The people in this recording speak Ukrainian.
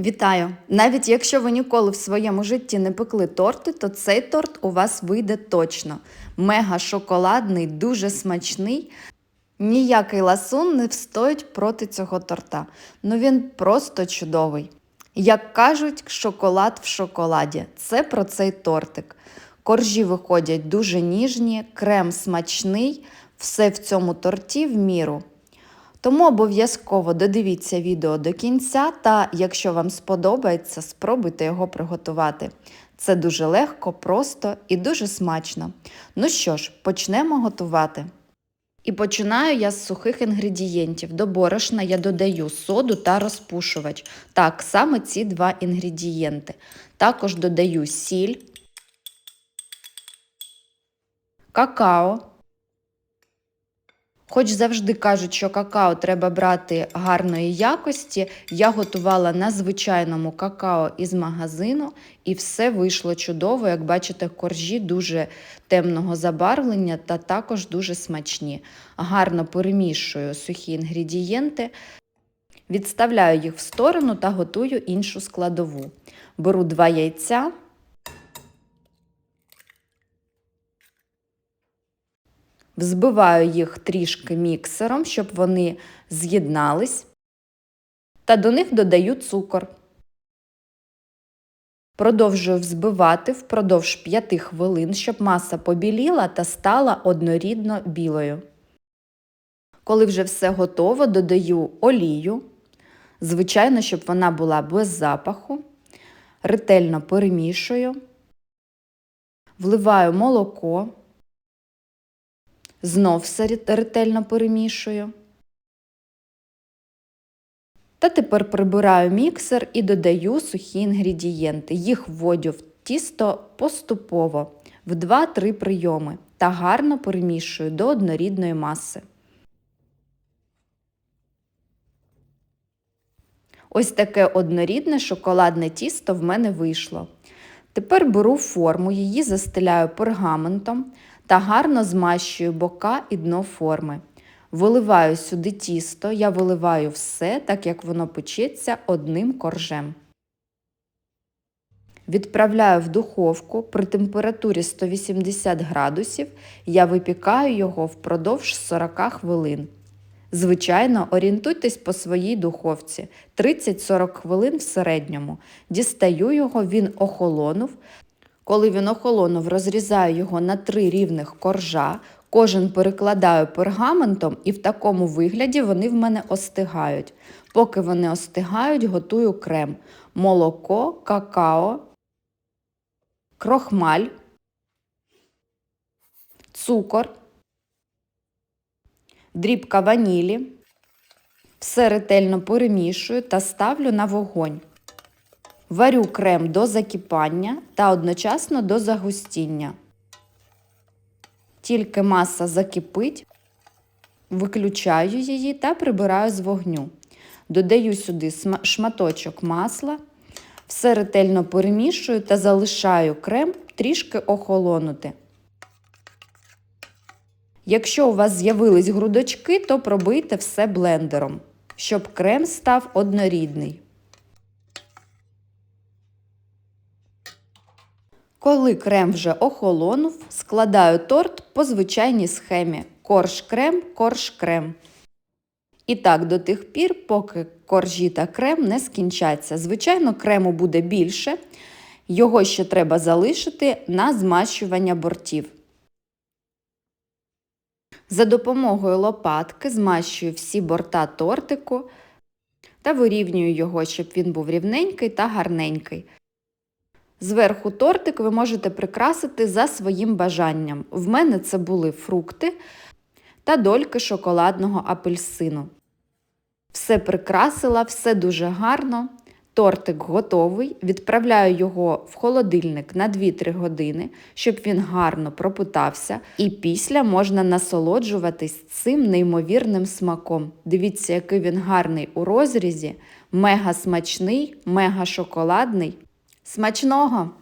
Вітаю! Навіть якщо ви ніколи в своєму житті не пекли торти, то цей торт у вас вийде точно. Мега шоколадний, дуже смачний. Ніякий ласун не встоїть проти цього торта. Ну він просто чудовий. Як кажуть, шоколад в шоколаді. Це про цей тортик. Коржі виходять дуже ніжні, крем смачний, все в цьому торті в міру. Тому обов'язково додивіться відео до кінця, та якщо вам сподобається, спробуйте його приготувати. Це дуже легко, просто і дуже смачно. Ну що ж, почнемо готувати. І починаю я з сухих інгредієнтів. До борошна я додаю соду та розпушувач. Так, саме ці два інгредієнти. Також додаю сіль, какао. Хоч завжди кажуть, що какао треба брати гарної якості, я готувала на звичайному какао із магазину, і все вийшло чудово. Як бачите, коржі дуже темного забарвлення та також дуже смачні. Гарно перемішую сухі інгредієнти, відставляю їх в сторону та готую іншу складову. Беру два яйця. Взбиваю їх трішки міксером, щоб вони з'єднались, та до них додаю цукор. Продовжую взбивати впродовж 5 хвилин, щоб маса побіліла та стала однорідно білою. Коли вже все готово, додаю олію. Звичайно, щоб вона була без запаху. Ретельно перемішую, вливаю молоко. Знов все ретельно перемішую. Та тепер прибираю міксер і додаю сухі інгредієнти. Їх вводю в тісто поступово в 2-3 прийоми та гарно перемішую до однорідної маси. Ось таке однорідне шоколадне тісто в мене вийшло. Тепер беру форму, її застеляю пергаментом та гарно змащую бока і дно форми. Виливаю сюди тісто, я виливаю все, так як воно печеться одним коржем. Відправляю в духовку при температурі 180 градусів, я випікаю його впродовж 40 хвилин. Звичайно, орієнтуйтесь по своїй духовці 30-40 хвилин в середньому. Дістаю його, він охолонув. Коли він охолонув, розрізаю його на три рівних коржа, кожен перекладаю пергаментом, і в такому вигляді вони в мене остигають. Поки вони остигають, готую крем, молоко, какао, крохмаль, цукор, дрібка ванілі. Все ретельно перемішую та ставлю на вогонь. Варю крем до закипання та одночасно до загустіння. Тільки маса закипить, виключаю її та прибираю з вогню. Додаю сюди шматочок масла, все ретельно перемішую та залишаю крем трішки охолонути. Якщо у вас з'явились грудочки, то пробийте все блендером, щоб крем став однорідний. Коли крем вже охолонув, складаю торт по звичайній схемі корж-крем, корж-крем. І так до тих пір, поки коржі та крем не скінчаться. Звичайно, крему буде більше, його ще треба залишити на змащування бортів. За допомогою лопатки змащую всі борта тортику та вирівнюю його, щоб він був рівненький та гарненький. Зверху тортик ви можете прикрасити за своїм бажанням. В мене це були фрукти та дольки шоколадного апельсину. Все прикрасила, все дуже гарно. Тортик готовий. Відправляю його в холодильник на 2-3 години, щоб він гарно пропитався. І після можна насолоджуватись цим неймовірним смаком. Дивіться, який він гарний у розрізі, мега смачний, мега шоколадний. Смачного!